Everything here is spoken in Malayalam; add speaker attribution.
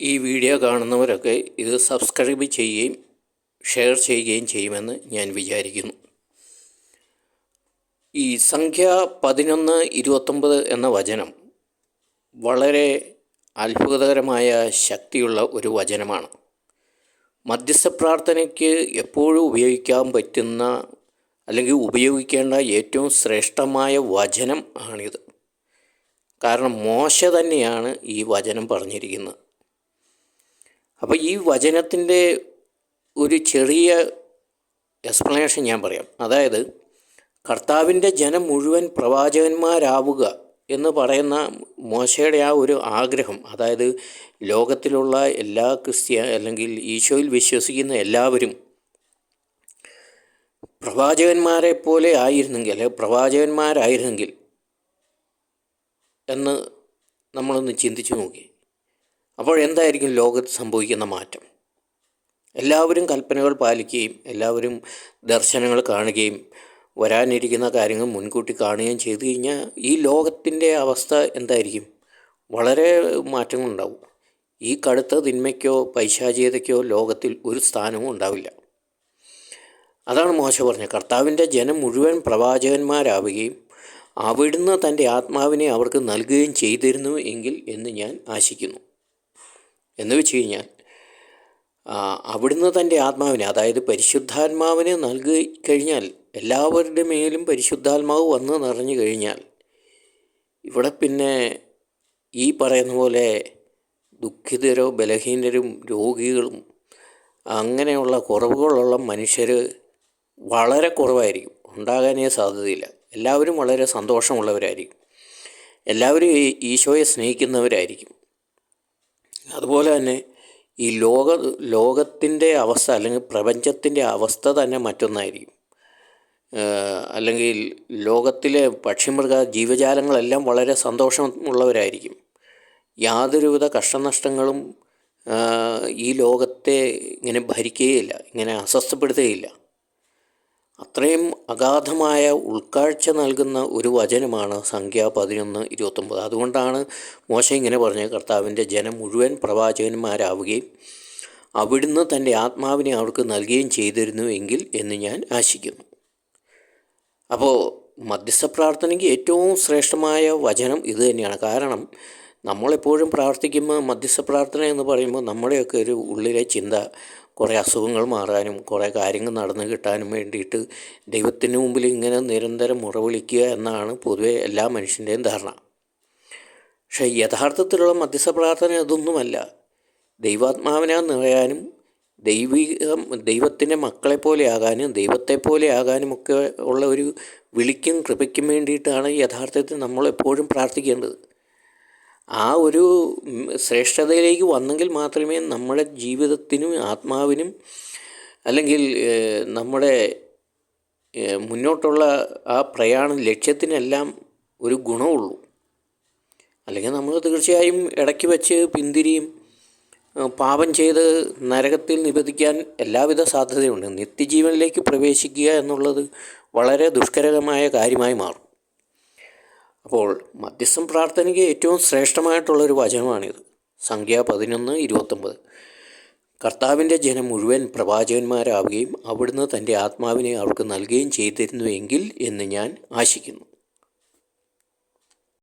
Speaker 1: ഈ വീഡിയോ കാണുന്നവരൊക്കെ ഇത് സബ്സ്ക്രൈബ് ചെയ്യുകയും ഷെയർ ചെയ്യുകയും ചെയ്യുമെന്ന് ഞാൻ വിചാരിക്കുന്നു. ഈ സംഖ്യ പതിനൊന്ന് ഇരുപത്തൊമ്പത് എന്ന വചനം വളരെ അത്ഭുതകരമായ ശക്തിയുള്ള ഒരു വചനമാണ്. മധ്യസ്ഥ പ്രാർത്ഥനയ്ക്ക് എപ്പോഴും ഉപയോഗിക്കാൻ പറ്റുന്ന അല്ലെങ്കിൽ ഉപയോഗിക്കേണ്ട ഏറ്റവും ശ്രേഷ്ഠമായ വചനം ആണിത്. കാരണം മോശ തന്നെയാണ് ഈ വചനം പറഞ്ഞിരിക്കുന്നത്. അപ്പോൾ ഈ വചനത്തിന്റെ ഒരു ചെറിയ എക്സ്പ്ലനേഷൻ ഞാൻ പറയാം. അതായത് കർത്താവിന്റെ ജനം മുഴുവൻ പ്രവാചകന്മാരാവുക എന്ന് പറയുന്ന മോശയുടെ ആ ഒരു ആഗ്രഹം അതായത് ലോകത്തിലുള്ള എല്ലാ ക്രിസ്ത്യ അല്ലെങ്കിൽ ഈശോയിൽ വിശ്വസിക്കുന്ന എല്ലാവരും പ്രവാചകന്മാരെ പോലെ ആയിരുന്നെങ്കിൽ അല്ലെങ്കിൽ പ്രവാചകന്മാരായിരുന്നെങ്കിൽ എന്ന് നമ്മളൊന്ന് ചിന്തിച്ചു നോക്കി. അപ്പോൾ എന്തായിരിക്കും ലോകത്ത് സംഭവിക്കുന്ന മാറ്റം? എല്ലാവരും കൽപ്പനകൾ പാലിക്കുകയും എല്ലാവരും ദർശനങ്ങൾ കാണുകയും വരാനിരിക്കുന്ന കാര്യങ്ങൾ മുൻകൂട്ടി കാണുകയും ചെയ്തു കഴിഞ്ഞാൽ ഈ ലോകത്തിന്റെ അവസ്ഥ എന്തായിരിക്കും? വളരെ മാറ്റങ്ങളുണ്ടാവും. ഈ കടുത്ത തിന്മയ്ക്കോ പൈശാചീയതയ്ക്കോ ലോകത്തിൽ ഒരു സ്ഥാനവും ഉണ്ടാവില്ല. അതാണ് മോശ പറഞ്ഞത്. കർത്താവിന്റെ ജനം മുഴുവൻ പ്രവാചകന്മാരാവുകയും അവിടുന്ന് തന്റെ ആത്മാവിനെ അവർക്ക് നൽകുകയും ചെയ്തിരുന്നു എങ്കിൽ എന്ന് ഞാൻ ആശിക്കുന്നു. എന്ന് വെച്ച് കഴിഞ്ഞാൽ അവിടുന്ന് തന്റെ ആത്മാവിനെ അതായത് പരിശുദ്ധാത്മാവിനെ നൽകി കഴിഞ്ഞാൽ എല്ലാവരുടെ മേലും പരിശുദ്ധാത്മാവ് വന്ന് നിറഞ്ഞു കഴിഞ്ഞാൽ ഇവിടെ പിന്നെ ഈ പറയുന്ന പോലെ ദുഃഖിതരോ ബലഹീനരും രോഗികളും അങ്ങനെയുള്ള കുറവുകളുള്ള മനുഷ്യർ വളരെ കുറവായിരിക്കും. ഉണ്ടാകാനേ സാധ്യതയില്ല. എല്ലാവരും വളരെ സന്തോഷമുള്ളവരായിരിക്കും. എല്ലാവരും ഈശോയെ സ്നേഹിക്കുന്നവരായിരിക്കും. അതുപോലെ തന്നെ ഈ ലോക ലോകത്തിന്റെ അവസ്ഥ അല്ലെങ്കിൽ പ്രപഞ്ചത്തിന്റെ അവസ്ഥ തന്നെ മറ്റൊന്നായിരിക്കും. അല്ലെങ്കിൽ ലോകത്തിലെ പക്ഷിമൃഗ ജീവജാലങ്ങളെല്ലാം വളരെ സന്തോഷമുള്ളവരായിരിക്കും യാതൊരുവിധ കഷ്ടനഷ്ടങ്ങളും ഈ ലോകത്തെ ഇങ്ങനെ ഭരിക്കുകയില്ല ഇങ്ങനെ അസ്വസ്ഥപ്പെടുത്തുകയില്ല. അത്രയും അഗാധമായ ഉൾക്കാഴ്ച നൽകുന്ന ഒരു വചനമാണ് സംഖ്യ പതിനൊന്ന് ഇരുപത്തൊമ്പത്. അതുകൊണ്ടാണ് മോശ ഇങ്ങനെ പറഞ്ഞത്. കർത്താവിന്റെ ജനം മുഴുവൻ പ്രവാചകന്മാരാവുകയും അവിടുന്ന് തന്റെ ആത്മാവിനെ അവർക്ക് നൽകുകയും ചെയ്തിരുന്നു എങ്കിൽ എന്ന് ഞാൻ ആശിക്കുന്നു. അപ്പോൾ മധ്യസ്ഥ പ്രാർത്ഥനയ്ക്ക് ഏറ്റവും ശ്രേഷ്ഠമായ വചനം ഇത് തന്നെയാണ്. കാരണം നമ്മളെപ്പോഴും പ്രാർത്ഥിക്കുമ്പോൾ മധ്യസ്ഥ പ്രാർത്ഥന എന്ന് പറയുമ്പോൾ നമ്മുടെയൊക്കെ ഒരു ഉള്ളിലെ ചിന്ത കുറേ അസുഖങ്ങൾ മാറാനും കുറേ കാര്യങ്ങൾ നടന്നു കിട്ടാനും വേണ്ടിയിട്ട് ദൈവത്തിന് മുമ്പിൽ ഇങ്ങനെ നിരന്തരം മുറവിളിക്കുക എന്നാണ് പൊതുവെ എല്ലാ മനുഷ്യന്റെയും ധാരണ. പക്ഷേ യഥാർത്ഥത്തിലുള്ള മധ്യസ്ഥ പ്രാർത്ഥന അതൊന്നുമല്ല. ദൈവാത്മാവിനെ നിറയാനും ദൈവികം ദൈവത്തിന്റെ മക്കളെ പോലെ ആകാനും ദൈവത്തെ പോലെ ആകാനും ഒക്കെ ഉള്ള ഒരു വിളിക്കും കൃപയ്ക്കും വേണ്ടിയിട്ടാണ് യഥാർത്ഥത്തിൽ നമ്മളെപ്പോഴും പ്രാർത്ഥിക്കേണ്ടത്. ആ ഒരു ശ്രേഷ്ഠതയിലേക്ക് വന്നെങ്കിൽ മാത്രമേ നമ്മുടെ ജീവിതത്തിനും ആത്മാവിനും അല്ലെങ്കിൽ നമ്മുടെ മുന്നോട്ടുള്ള ആ പ്രയാണ ലക്ഷ്യത്തിനെല്ലാം ഒരു ഗുണമുള്ളൂ. അല്ലെങ്കിൽ നമ്മൾ തീർച്ചയായും ഇടയ്ക്ക് വെച്ച് പിന്തിരിയും പാപം ചെയ്ത് നരകത്തിൽ നിബന്ധിക്കാൻ എല്ലാവിധ സാധ്യതയുണ്ട്. നിത്യജീവനിലേക്ക് പ്രവേശിക്കുക എന്നുള്ളത് വളരെ ദുഷ്കരമായ കാര്യമായി മാറും. അപ്പോൾ മധ്യസ്ഥം പ്രാർത്ഥനയ്ക്ക് ഏറ്റവും ശ്രേഷ്ഠമായിട്ടുള്ളൊരു വചനമാണിത്. സംഖ്യ പതിനൊന്ന് ഇരുപത്തൊമ്പത്. കർത്താവിന്റെ ജനം മുഴുവൻ പ്രവാചകന്മാരാവുകയും അവിടുന്ന് തന്റെ ആത്മാവിനെ അവർക്ക് നൽകുകയും ചെയ്തിരുന്നുവെങ്കിൽ എന്ന് ഞാൻ ആശിക്കുന്നു.